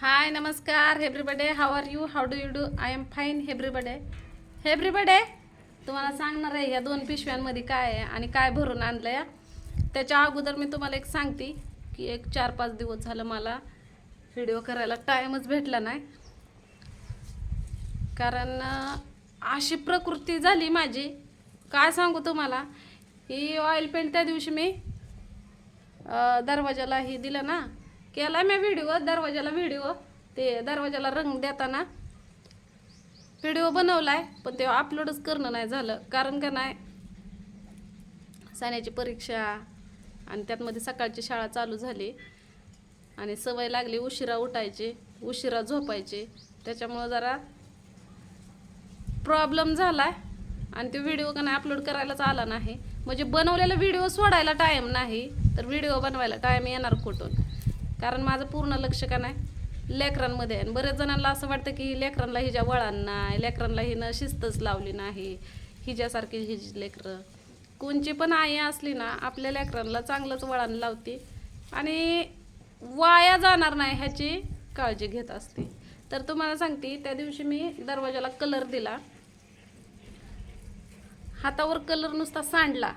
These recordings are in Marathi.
हाय नमस्कार everybody how are you how do you do I am fine everybody everybody तुम्हाला सांगणार आहे या दोन पिशव्यांमध्ये काय आहे आणि काय भरून आणलं या त्याच्या अगोदर मी तुम्हाला एक सांगते की एक चार पाच दिवस झालं मला व्हिडिओ करायला टाईमच भेटला नाही. कारण अशी प्रकृती झाली माझी. काय सांगू तुम्हाला? ही ऑइल पेंट त्या दिवशी मी दरवाजाला हे दिलं ना केला मी व्हिडिओ दरवाजाला व्हिडिओ ते दरवाजाला रंग देताना व्हिडिओ बनवलाय पण ते अपलोडच करणं नाही झालं. कारण का नाही? साण्याची परीक्षा आणि त्यातमध्ये सकाळची शाळा चालू झाली. आणि सवय लागली उशिरा उठायची उशिरा झोपायची. त्याच्यामुळं जरा प्रॉब्लेम झाला आणि तो व्हिडिओ का नाही अपलोड करायलाच आला नाही. म्हणजे बनवलेला व्हिडिओ सोडायला टाईम नाही तर व्हिडिओ बनवायला टाईम येणार कुठून? कारण माझं पूर्ण लक्ष का नाही? लेकरांमध्ये आहे. बऱ्याच जणांना असं वाटतं की लेकरांना हिच्या वळांना नाही लेकरांना हिनं शिस्तच लावली नाही हिच्यासारखी हिची लेकरं. कोणची पण आई असली ना आपल्या लेकरांना चांगलंच वळण लावते आणि वाया जाणार नाही ह्याची काळजी घेत असते. तर तुम्हाला सांगते त्या दिवशी मी दरवाजाला कलर दिला. हातावर कलर नुसता सांडला.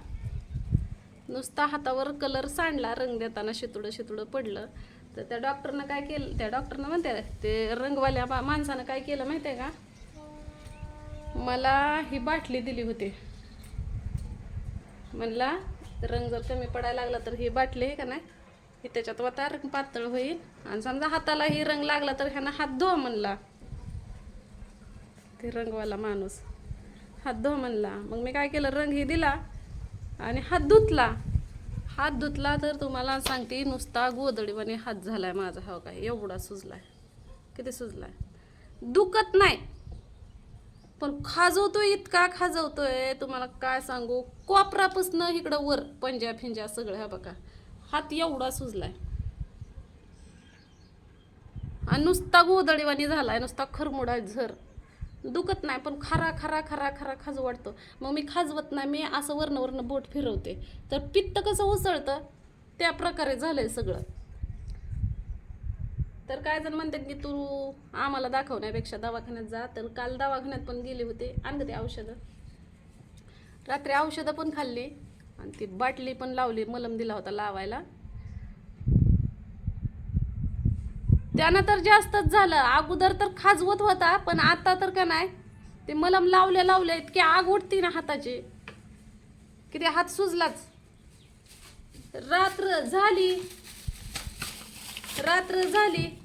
नुसता हातावर कलर सांडला रंग देताना शितुडं शितुडं पडलं. तर त्या डॉक्टरनं काय केलं त्या डॉक्टरनं म्हणते ते रंगवाल्या मा- माणसानं काय केलं माहिती आहे का? मला ही बाटली दिली होती. म्हणला रंग जर कमी पडायला लागला तर ही बाटली आहे का नाही? ही त्याच्यात वता रंग पातळ होईल. आणि समजा हाताला ही रंग लागला तर ह्यानं हात धुवा म्हणला. ते रंगवाला माणूस. हात धुवा म्हणला. मग मी काय केलं रंग ही दिला. आणि हात धुतला. हात धुतला तर तुम्हाला सांगते नुसता गोदडीवाने हात झालाय माझा. हो काय एवढा सुजलाय. किती सुजलाय? दुखत नाही. पण खाजवतोय इतका खाजवतोय. तुम्हाला काय सांगू? कोपरापासनं इकडं वर पंजा फिंजा सगळं हा बघा. हात एवढा सुजलाय. आणि नुसता गोदडीवाणी झालाय नुसता खरमुडा झर. दुखत नाही पण खरा खरा खरा खरा खाजू वाटतो मग मी खाजवत नाही मी असं वरनं वरनं बोट फिरवते. तर पित्त कसं उसळतं? त्या प्रकारे झालंय सगळं. तर काय जण म्हणतात की तू आम्हाला दाखवण्यापेक्षा दवाखान्यात जा. तर काल दवाखान्यात पण गेले होते. आणलं ते औषधं. रात्री औषधं पण खाल्ली. आणि ती बाटली पण लावली मलम दिला होता लावायला. त्यानं तर जास्तच झालं. अगोदर तर खाजवत होता पण आता तर का नाही? ते मलम लावले लावले इतकी आग उठती ना हाताची. की ते हात सुजलाच. रात्र झाली. रात्र झाली.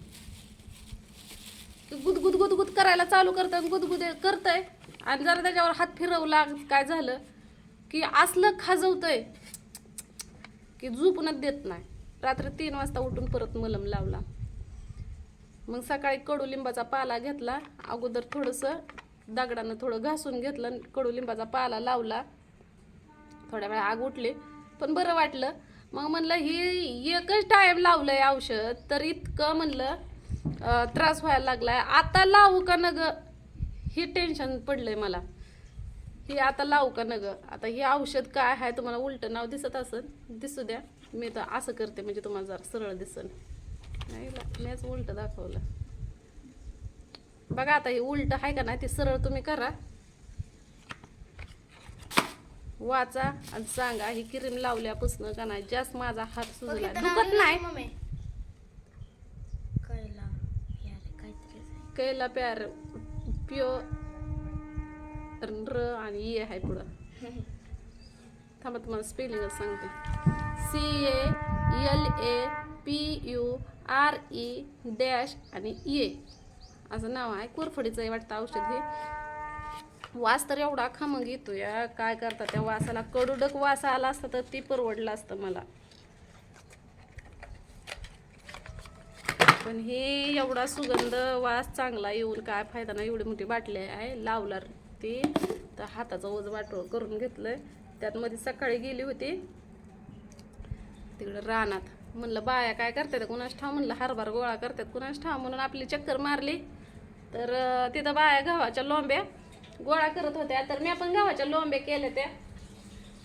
गुदगुद गुदगुद करायला चालू करतं गुदगुद करतंय. आणि जरा त्याच्यावर हात फिरवला काय झालं? की असलं खाजवतंय की झोपूनच देत नाही. रात्री तीन वाजता उठून परत मलम लावला. मग सकाळी कडुलिंबाचा पाला घेतला. अगोदर थोडंसं दगडानं थोडं घासून घेतलं आणि कडुलिंबाचा पाला लावला. थोड्या वेळा आग उठली पण बरं वाटलं. मग म्हणलं ही एकच टाईम लावलंय औषध. तर इतकं म्हणलं त्रास व्हायला लागलाय. आता लावू का न ग हे टेन्शन पडलंय मला. ही आता लावू का न ग आता हे औषध काय आहे? तुम्हाला उलटं नाव दिसत असेल. दिसू द्या. मी तर असं करते म्हणजे तुम्हाला जरा सरळ दिसन. नाही मीच उलट दाखवलं. बघा आता हे उलट आहे का नाही ते सरळ तुम्ही करा. वाचा आणि सांगा ही क्रीम लावल्यापासून का नाही. जास्त माझा हात सुजला. दुखत नाही. कैला प्यार प्यो र आणि ये आहे पुढं. थांबा तुम्हाला स्पेलिंग सांगते. C A L A P U R E dash आणि ये असं नाव आहे. कोरफडीचं आहे वाटतं औषध हे. वास तर एवढा खमंग येतो या काय करता त्या वासाला? कडुडक वास आला असता तर ती परवडलं असतं मला. पण हे एवढा सुगंध वास चांगला येऊन काय फायदा नाही. एवढी मोठी बाटली आहे. लावला ती तर हाताचं ओझ वाटो करून घेतलं त्यात मध्ये सकाळी गेली होती. तिकडं रानात. म्हणलं बाया काय करतात? कुणाच ठाव? म्हणलं हरभर गोळा करतात. कुणाच ठाव? म्हणून आपली चक्कर मारली. तर तिथं बाया गव्हाच्या लोंब्या गोळा करत होत्या. तर मी पण गव्हाच्या लोंब्या केल्या त्या.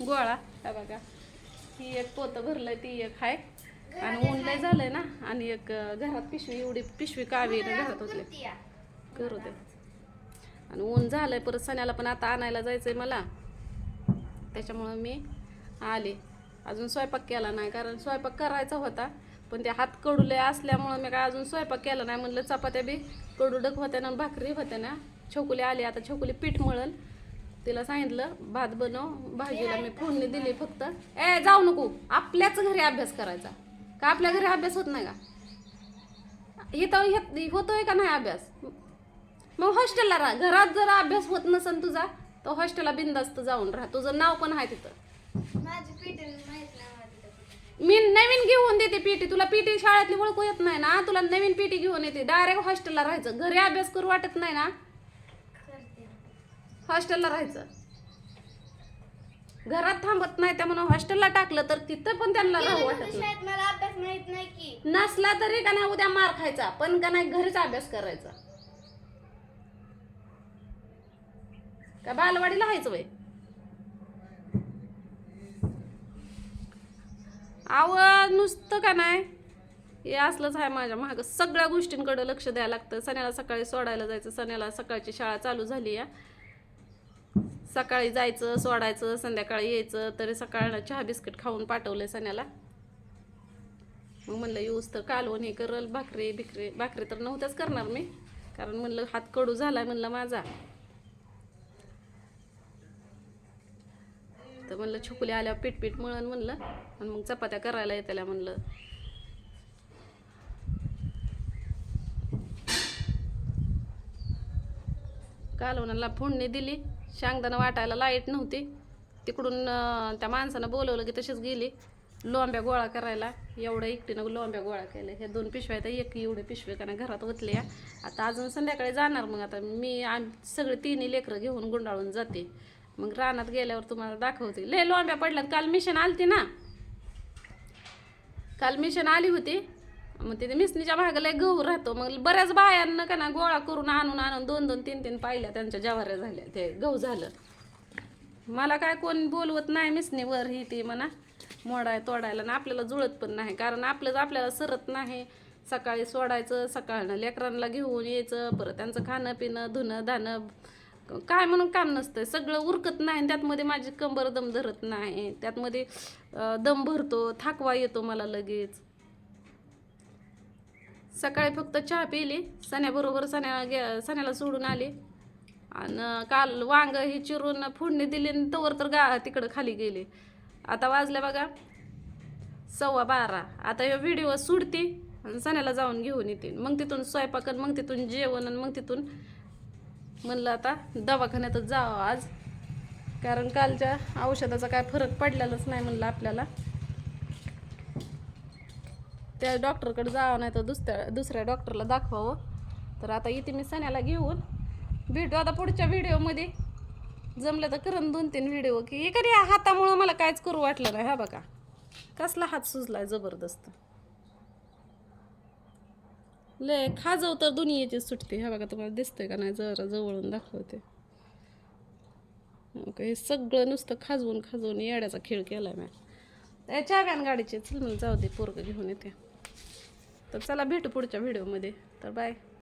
गोळा का बघा. ही एक पोतं भरलंय ती एक आहे आणि ऊन लय झालंय ना. आणि एक घरात पिशवी एवढी पिशवी कावी घरात होते. करू दे. आणि ऊन झालंय परत सण्याला पण आता आणायला जायचंय मला. त्याच्यामुळं मी आले. अजून स्वयंपाक केला नाही कारण स्वयंपाक करायचा होता. पण ते हात कडुले असल्यामुळं मी काय अजून स्वयंपाक केला नाही म्हणलं चपात्या बी कडुडक होत्या ना भाकरी होत्या ना. छोकुली आली आता छोकुली पीठ मळल. तिला सांगितलं भात बनव भाजीला मी फोडणी दिली फक्त. ए जाऊ नको आपल्याच घरी अभ्यास करायचा. का आपल्या घरी अभ्यास होत नाही का? इथं येत- होतोय का नाही अभ्यास? मग हॉस्टेलला राहा. घरात जर अभ्यास होत नसेल तुझा तर हॉस्टेलला बिंदास्त जाऊन राहा. तुझं नाव पण आहे तिथं माझी पीठ माहीत नाही मला तिथं कुठं. मी नवीन घेऊन देते पीटी. तुला पीटी शाळेतली ओळखू येत नाही ना? तुला नवीन पीटी घेऊन येते. डायरेक्ट हॉस्टेलला राहायचं. घरी अभ्यास करू वाटत नाही ना? हॉस्टेलला राहायचं. घरात थांबत नाही त्या म्हणून हॉस्टेलला टाकलं तर तिथं पण त्यांना राहू वाटत नाही. नाही की. नसला तरी का नाही उद्या मार खायचा पण का नाही घरीच अभ्यास करायचा. का बालवाडीला हायचं वय? आव नुसतं का नाही? हे असलंच आहे माझ्या माग. सगळ्या गोष्टींकडे लक्ष द्यायला लागतं. सण्याला सकाळी सोडायला जायचं. सण्याला सकाळची शाळा चालू झाली या सकाळी जायचं सोडायचं संध्याकाळी यायचं. तरी सकाळला चहा बिस्किट खाऊन पाठवलंय सण्याला. मग म्हणलं यूज तर कालवण हे करल. भाकरी भिकरी भाकरी तर नव्हत्याच करणार मी. कारण म्हणलं हात कडू झाला म्हणलं माझा. तर म्हणलं छोकुली आल्यावर पीठ पीठ मळण म्हणलं आणि मग चपात्या करायला येत्याला म्हणलं. कालवणाला फोडणी दिली. शांगदाना वाटायला लाइट नव्हती. तिकडून त्या माणसानं बोलवलं की तशीच गेली. लोंब्या गोळा करायला. एवढ्या एकटीनं लोंब्या गोळा केल्या. हे दोन पिशव्या तर एक एवढे पिशवे का घरात ओतल्या आता अजून संध्याकाळी जाणार मग. आता मी आम सगळे तिन्ही लेकरं घेऊन गुंडाळून जाते. मग रानात गेल्यावर तुम्हाला दाखवते. लय लोंब्या पडल्यात. काल मिशन आलती ना? काल मिशन आली होती. मग तिथे मिसनीच्या भागाला एक गहू राहतो. मग बऱ्याच बायांना का ना गोळा करून आणून आणून दोन दोन तीन तीन पाहिल्या. त्यांच्या जवाऱ्या झाल्या. ते गहू झालं. मला काय कोण बोलवत नाही मिसनीवर ही ती म्हणा. मोडाय तोडायला ना आपल्याला जुळत पण नाही. कारण आपलंच आपल्याला सरत नाही. सकाळी सोडायचं सकाळनं लेकरांना घेऊन यायचं. परत त्यांचं खाणं पिणं धुणं धाणं काय म्हणून काम नसतं सगळं उरकत नाही आणि त्यातमध्ये माझी कंबर दम धरत नाही. त्यातमध्ये दम भरतो थाकवा येतो मला लगेच. सकाळी फक्त चहा पिली सण्याबरोबर सण्या गे सण्याला सोडून आली. आणि काल वांग हे चिरून फोडणी दिली आणि तवर तर गा तिकडं खाली गेले. आता वाजल्या बघा सव्वा बारा. आता हे व्हिडिओ सुडते आणि सण्याला जाऊन घेऊन येते. मग तिथून स्वयंपाक आणि मग तिथून जेवण आणि मग तिथून म्हणलं आता दवाखान्यातच जावं आज. कारण कालच्या औषधाचा काय फरक पडलेलाच नाही म्हणलं आपल्याला. त्या डॉक्टरकडे जावं नाही तर दुसऱ्या दुसऱ्या डॉक्टरला दाखवावं. तर आता इथे मी सण्याला घेऊन भेटू. आता पुढच्या व्हिडिओमध्ये जमलं तर करण दोन तीन व्हिडिओ की एखाद्या हातामुळं मला काहीच करू वाटलं नाही. हा बघा. कसला हात सुजलाय जबरदस्त. लय खाजव तर दुनियेची सुटते. हा बघा तुम्हाला दिसतंय का नाही? जरा जवळून दाखवते. हो ओके हे सगळं नुसतं खाजवून खाजवून येड्याचा खेळ केलाय मी चहा व्यान गाडीचे. चल मला जाऊ दे पोरग घेऊन येते. तर चला भेटू पुढच्या व्हिडिओमध्ये तर बाय